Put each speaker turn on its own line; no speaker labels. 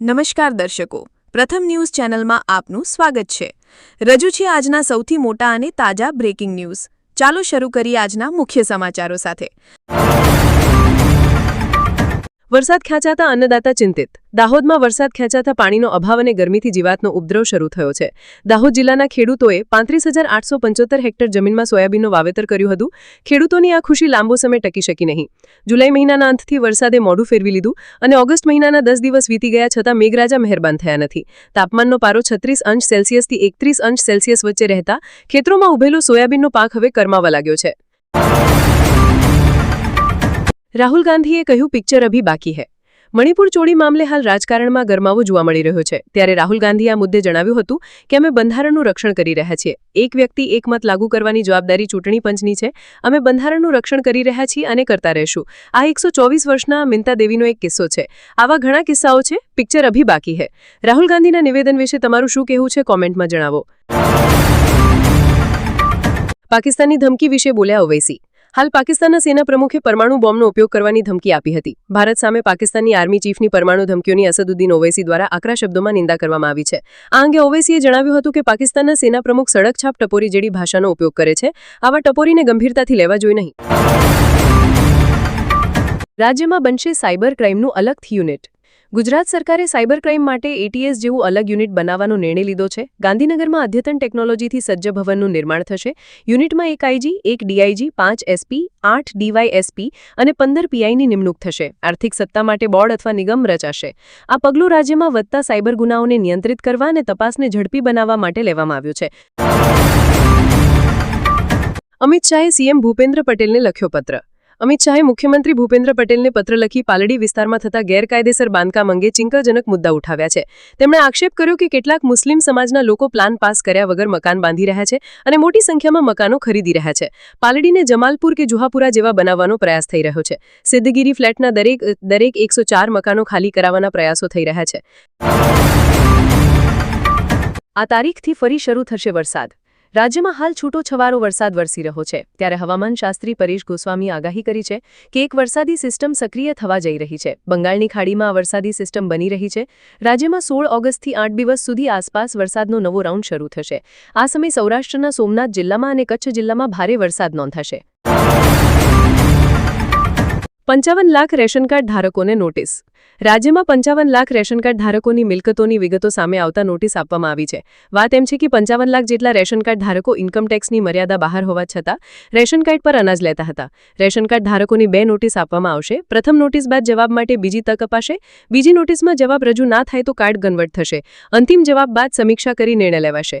નમસ્કાર દર્શકો. પ્રથમ ન્યૂઝ ચેનલમાં આપનું સ્વાગત છે. રજૂ છે આજના સૌથી મોટા અને તાજા બ્રેકિંગ ન્યૂઝ. ચાલો શરૂ કરીએ આજના મુખ્ય સમાચારો સાથે.
વરસાદ ખેંચાતા અન્નદાતા ચિંતિત. દાહોદમાં વરસાદ ખેંચાતા પાણીનો અભાવ અને ગરમીથી જીવાતનો ઉપદ્રવ શરૂ થયો છે. દાહોદ જિલ્લાના ખેડૂતોએ પાંત્રીસ હેક્ટર જમીનમાં સોયાબીનનું વાવેતર કર્યું હતું. ખેડૂતોની આ ખુશી લાંબો સમય ટકી શકી નહીં. જુલાઈ મહિનાના અંતથી વરસાદે મોઢું ફેરવી લીધું અને ઓગસ્ટ મહિનાના દસ દિવસ વીતી ગયા છતાં મેઘરાજા મહેરબાન થયા નથી. તાપમાનનો પારો છત્રીસ અંશ સેલ્સિયસથી એકત્રીસ અંશ સેલ્સિયસ વચ્ચે રહેતા ખેતરોમાં ઉભેલો સોયાબીનનો પાક હવે કરમાવા લાગ્યો છે. રાહુલ ગાંધીએ કહ્યું, પિક્ચર અભી બાકી હૈ. મણિપુર ચોરી મામલે હાલ રાજકારણમાં ગરમાવો જોવા મળી રહ્યો છે. ત્યારે રાહુલ ગાંધીએ આ મુદ્દે જણાવ્યું હતું કે, અમે બંધારણનું રક્ષણ કરી રહ્યા છીએ. એક વ્યક્તિ એક મત લાગુ કરવાની જવાબદારી ચૂંટણી પંચની છે. અમે બંધારણનું રક્ષણ કરી રહ્યા છીએ અને કરતા રહેશું. આ એકસો વર્ષના મિંતા દેવીનો એક કિસ્સો છે. આવા ઘણા કિસ્સાઓ છે. પિક્ચર અભી બાકી હૈ. રાહુલ ગાંધીના નિવેદન વિશે તમારું શું કહેવું છે, કોમેન્ટમાં જણાવો. પાકિસ્તાનની ધમકી વિશે બોલ્યા ઓવૈસી. હાલ પાકિસ્તાનના સેના પ્રમુખે પરમાણુ બોમ્બનો ઉપયોગ કરવાની ધમકી આપી હતી. ભારત સામે પાકિસ્તાનની આર્મી ચીફની પરમાણુ ધમકીઓની અસદુદ્દીન ઓવૈસી દ્વારા આકરા શબ્દોમાં નિંદા કરવામાં આવી છે. આ અંગે ઓવૈસીએ જણાવ્યું હતું કે પાકિસ્તાનના સેના પ્રમુખ સડકછાપ ટપોરી જેવી ભાષાનો ઉપયોગ કરે છે. આવા ટપોરીને ગંભીરતાથી લેવા જોઈએ નહીં. રાજ્યમાં બનશે સાયબર ક્રાઇમનું અલગથી યુનિટ. ગુજરાત સરકારે સાયબર ક્રાઇમ માટે એટીએસ જેવું અલગ યુનિટ બનાવવાનો નિર્ણય લીધો છે. ગાંધીનગરમાં અદ્યતન ટેકનોલોજીથી સજ્જ ભવનનું નિર્માણ થશે. યુનિટમાં એક આઈજી એક ડીઆઈજી પાંચ એસપી આઠ ડીવાયએસપી અને પંદર પીઆઈની નિમણૂક થશે. આર્થિક સત્તા માટે બોર્ડ અથવા નિગમ રચાશે. આ પગલું રાજ્યમાં વધતા સાયબર ગુનાઓને નિયંત્રિત કરવા અને તપાસને ઝડપી બનાવવા માટે લેવામાં આવ્યું છે. અમિત શાહે સીએમ ભૂપેન્દ્ર પટેલને લખ્યો પત્ર. અમિત શાહે મુખ્યમંત્રી ભૂપેન્દ્ર પટેલને પત્ર લખી પાલડી વિસ્તારમાં થતા ગેરકાયદેસર બાંધકામ અંગે ચિંતાજનક મુદ્દા ઉઠાવ્યા છે. તેમણે આક્ષેપ કર્યો કે કેટલાક મુસ્લિમ સમાજના લોકો પ્લાન પાસ કર્યા વગર મકાન બાંધી રહ્યા છે અને મોટી સંખ્યામાં મકાનો ખરીદી રહ્યા છે. પાલડીને જમાલપુર કે જુહાપુરા જેવા બનાવવાનો પ્રયાસ થઈ રહ્યો છે. સિદ્ધગીરી ફ્લેટના દરેક દરેક એકસો મકાનો ખાલી કરાવવાના પ્રયાસો થઈ રહ્યા છે. આ તારીખથી ફરી શરૂ થશે વરસાદ. રાજ્યમાં હાલ છૂટો છવારો વરસાદ વરસી રહ્યો છે. ત્યારે હવામાન શાસ્ત્રી પરેશ ગોસ્વામી આગાહી કરી છે કે એક વરસાદી સિસ્ટમ સક્રિય થવા જઈ રહી છે. બંગાળની ખાડીમાં આ વરસાદી સિસ્ટમ બની રહી છે. રાજ્યમાં સોળ ઓગસ્ટથી આઠ દિવસ સુધી આસપાસ વરસાદનો નવો રાઉન્ડ શરૂ થશે. આ સમય સૌરાષ્ટ્રના સોમનાથ જિલ્લામાં અને કચ્છ જિલ્લામાં ભારે વરસાદ નોંધાશે. પંચાવન લાખ રેશન કાર્ડ ધારકોને નોટિસ. રાજ્યમાં પંચાવન લાખ રેશન કાર્ડ ધારકોની મિલકતોની વિગતો સામે આવતા નોટિસ આપવામાં આવી છે. વાત એમ છે કે પંચાવન લાખ જેટલા રેશન કાર્ડ ધારકો ઇન્કમટેક્સની મર્યાદા બહાર હોવા છતાં, રેશન કાર્ડ પર અનાજ લેતા હતા. રેશન કાર્ડ ધારકોની બે નોટિસ આપવામાં આવશે. પ્રથમ નોટિસ બાદ જવાબ માટે બીજી તક અપાશે. બીજી નોટિસમાં જવાબ રજૂ ના થાય તો કાર્ડ કન્વર્ટ થશે. અંતિમ જવાબ બાદ સમીક્ષા કરી નિર્ણય લેવાશે.